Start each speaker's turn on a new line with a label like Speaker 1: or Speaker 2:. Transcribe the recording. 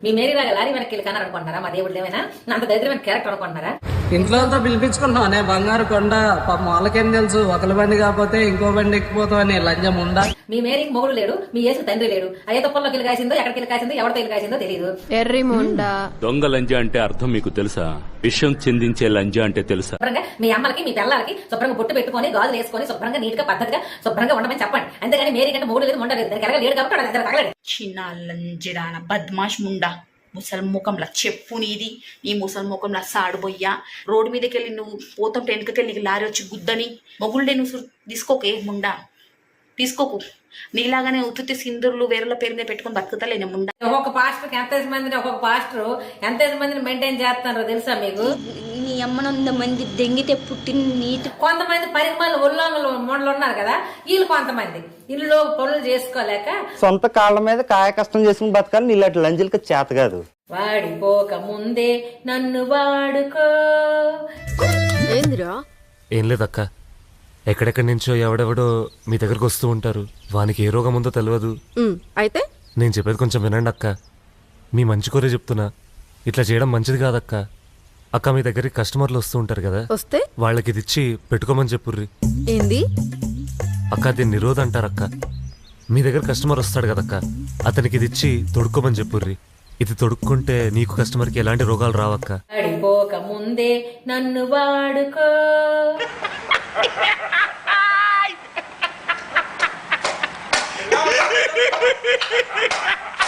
Speaker 1: మీ మేరీలాగా lorry వెనక్కి వెళ్ళి కన్నారు అనుకుంటున్నారా మా దేవుడు ఏమైనా అంత దరిద్రమైన క్యారెక్టర్ అనుకుంటున్నారా
Speaker 2: ఇంట్లో అంతా పిలిపించుకున్నావు అనే బంగారు కొండ పాపం వాళ్ళకేం తెలుసు? ఒకరి బండి కాకపోతే ఇంకో బండి ఎక్కిపోతావు అని లంజం ఉందా?
Speaker 1: మీ మేరీకి మొగుడు లేడు మీ యేసుకు తండ్రి లేడు. అయ్యే తొప్పల్లోకి వెళ్ళి కాసిందో ఎక్కడికి వెళ్ళి కాసిందో ఎవరితో వెళ్ళి కాసిందో తెలియదు
Speaker 3: ఎర్రి ముండా.
Speaker 4: దొంగ లంజ అంటే అర్థం మీకు తెలుసా? విషయం చిందించే లంజ అంటే తెలుసా?
Speaker 1: శుభ్రంగా మీ అమ్మలకి మీ పిల్లలకి శుభ్రంగా బొట్టు పెట్టుకొని గాజులు వేసుకొని శుభ్రంగా నీట్గా పద్ధతిగా శుభ్రంగా ఉండమని చెప్పండి. అంతేగాని మేరీ కంటే మూడు లేదు. ఉండలేదు దానికి ఎలాగ లేడు కాబట్టి
Speaker 5: చిన్న లంజిడాన బద్మాష్ ముండా. ముసలి ముఖంలా చెప్పు నీది. నీ ముసలి ముఖంలా సాడుబోయ్యా రోడ్డు మీదకి వెళ్ళి నువ్వు పోతుంటే వెనుకకెళ్ళి నీకు లారీ వచ్చి గుద్దని మొగుళ్ళే నువ్వు తీసుకోకే ముండా. తీసుకోకు. నీలాగానే ఉత్తి సింధుర్లు వేరేల పేరు మీద పెట్టుకొని బతుకుతలే ముండా.
Speaker 1: ఒక్కొక్క పాస్టర్కి ఎంత మందిని ఒక్కొక్క పాస్టర్ ఎంత మందిని మెయింటైన్ చేస్తారో తెలుసా మీకు?
Speaker 6: నీ అమ్మనంద మంది దెంగితే పుట్టిన నీతి.
Speaker 1: కొంతమంది పరిమాణాలు ఉల్లంఘలు మూడలు ఉన్నారు కదా వీళ్ళు కొంతమంది. ఇల్లు పనులు చేసుకోలేక
Speaker 7: సొంత కాళ్ళ మీద కాయ కష్టం చేసుకుని బతకాలి నీలాంటి లంజులకి చేత కాదు.
Speaker 1: వాడిపోక ముందే నన్ను వాడుకో.
Speaker 3: ఏందిరా?
Speaker 8: ఏం లేదక్క. ఎక్కడెక్కడి నుంచో ఎవడెవడో మీ దగ్గరకు వస్తూ ఉంటారు. వానికి ఏ రోగం ఉందో తెలియదు
Speaker 3: అయితే?
Speaker 8: నేను చెప్పేది కొంచెం వినండి అక్క మీ మంచి కోరే చెప్తున్నా. ఇట్లా చేయడం మంచిది కాదక్క. అక్క మీ దగ్గరికి కస్టమర్లు వస్తూ ఉంటారు కదా.
Speaker 3: వస్తే?
Speaker 8: వాళ్ళకి ఇది ఇచ్చి పెట్టుకోమని చెప్పుర్రి.
Speaker 3: ఏంది?
Speaker 8: అక్క దీన్ని నిరోధ అంటారు అక్క. మీ దగ్గర కస్టమర్ వస్తాడు కదక్క అతనికి ఇది ఇచ్చి తొడుక్కోమని చెప్పుర్రి. ఇది తొడుక్కుంటే నీకు కస్టమర్కి ఎలాంటి రోగాలు రావక్క?
Speaker 1: ముందే నన్ను వాడుకో.